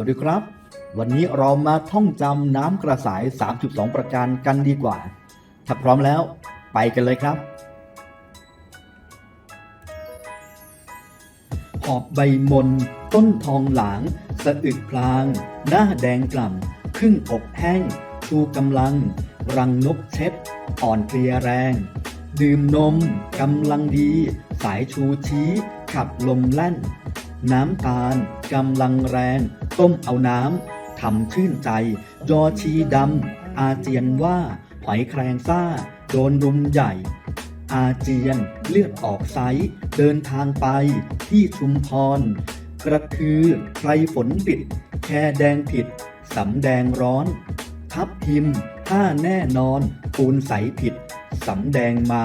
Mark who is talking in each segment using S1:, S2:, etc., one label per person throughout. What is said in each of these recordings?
S1: วัสดีครับ วันนี้เรามาท่องจำน้ำกระสาย 3.2 ประการกันดีกว่า ถ้าพร้อมแล้วไปกันเลยครับ หอบใบมน ต้นทองหลาง สะอึกพลาง หน้าแดงกล่ำครึ่งอกแห้งชูกำลัง รังนกเช็ด อ่อนเพลียแรง ดื่มนมกำลังดี สายชูชี้ ขับลมแล่นน้ำตาลกำลังแรง ต้มเอาน้ำทำชื่นใจ ยอชีดำอาเจียนว่าหอยแครงซ่า โดนรุมใหญ่ อาเจียนเลือดออกไซเดินทางไปที่ชุมพร กระคือใครฝนปิด แค่แดงผิดสำแดงร้อน ทับทิมถ้าแน่นอนปูนใสผิดสำแดงมา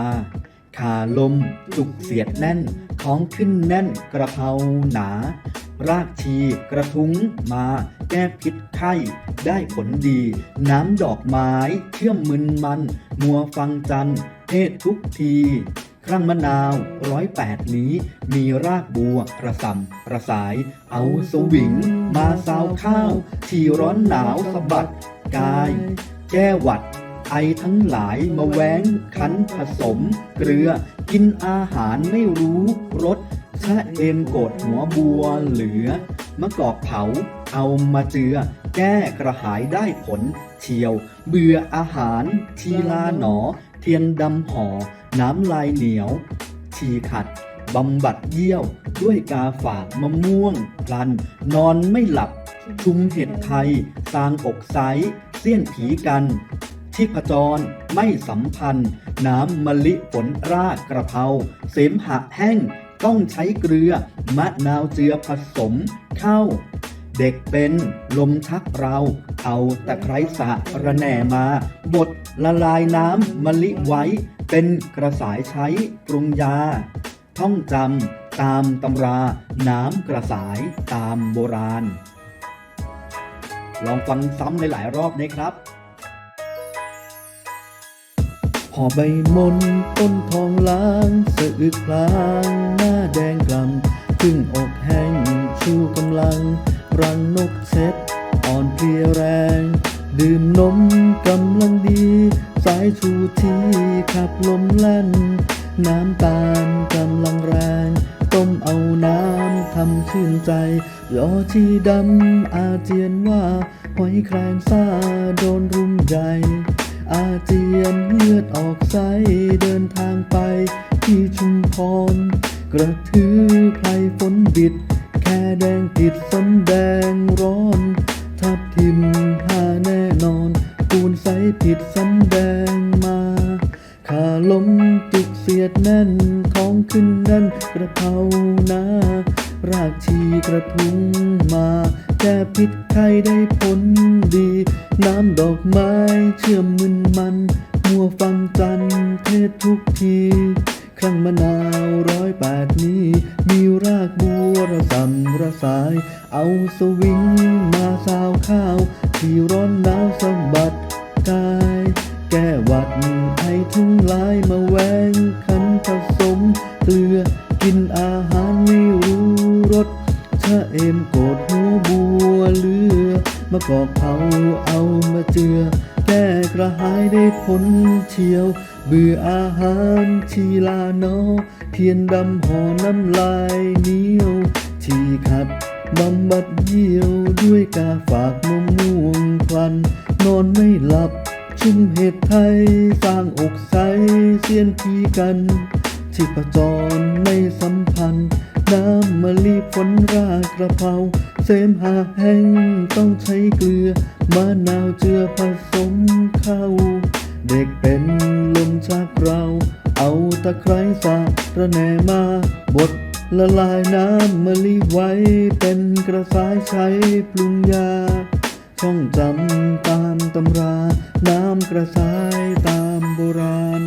S1: ขาลมจุกเสียดแน่น ท้องขึ้นแน่นกระเพราหนา รากชีกระทุ้งมา แก้พิษไข้ ได้ผลดี น้ำดอกไม้ เชื่อมมึนมัน มัวฟังจันเทศทุกทีครั้งมะนาวร้อยแปดนี้ มีรากบัวกระสำระสาย เอาสวิง มาซาวข้าว ที่ร้อนหนาวสะบัดกาย แก้หวัด ไอทั้งหลายมาแว้งคั้นผสม เกลือ กินอาหารไม่รู้รส ชะเอมโกดหัวบัวเหลือ มะกอกเผาเอามาเจือ แก้กระหายได้ผลเชียว เบื่ออาหาร ทีลาหนอ เทียนดำห่อ น้ำลายเหนียวชีขัดบำบัดเยี่ยว ด้วยกาฝากมะม่วงพลัน นอนไม่หลับ ชุมเห็ดไทยสร้างอกไซเสี้ยนผีกันที่ผจรไม่สัมพันธ์ น้ำมะลิผลรากกระเพราเสมหะแห้ง ต้องใช้เกลือ มะนาวเจือผสมเข้า เด็กเป็นลมชักเรา เอาตะไคร้สะระแหน่มา บดละลายน้ำมะลิไว้ เป็นกระสายใช้ปรุงยา ท่องจำตามตำรา น้ำกระสายตามโบราณ ลองฟังซ้ำหลายๆรอบนะครับ หอใบมนต้นทองล้างสะอึกพลางหน้าแดงกล่ำครึ่งอกแห้งชูกำลัง รังนกเช็ดอ่อนเพลียแรง ดื่มนมกำลังดี สายชูทีขับลมแล่น น้ำตาลกำลังแรงต้มเอาน้ำทำชื่นใจยอชีดำอาเจียนว่าหอยแครงซาโดนรุมใหญ่ อาเจียนเลือดออกไซเดินทางไปที่ชุมพร กระทือไพลฝนบิด แค่แดงผิดสำแดงร้อน ทับทิมหาแน่นอน ปูนใสผิดสำแดงมาขาล้มจุกเสียดแน่นท้องขึ้นแน่นกระเพราหนา รากชีกระทุ้งมา ก้พิษไข้ได้ผลดี น้ำดอกไม้เชื่อมมึนมัน มัวฟังจันเทศทุกทีครั้งมะนาวร้อยแปดนี้ มีรากบัวระสำระสาย เอาสวิงมาซาวข้าว ที่ร้อนหนาวสะบัดกาย แก้หวัดไอทั้งลายมาแวงคันผสมเกลือกินอาหารไม่รู้รส ชะเอมโกดหัวบัวเลือมะกอกเผาเอามาเจือ แก้กระหายได้ผลเชียว เบื่ออาหารชีลาโนเพียนดำห่อน้ำลายเหนียวชีขัดบำบัดเยี่ยวด้วยกาฝากมะม่วงควัน นอนไม่หลับชุมเห็ดไทย สร้างอกใสเสียนพีกันชีพจรไม่สัมพันธ์ น้ำมะลิฝนรากกระเพราเสมหะแห้งต้องใช้เกลือมะนาวเจือผสมเข้าเด็กเป็นลมชักเรา เอาตะไคร้สาระแหนมาบดละลายน้ำมะลิไว้เป็นกระสายใช้ปรุงยาท่องจำตามตำรา น้ำกระสายตามโบราณ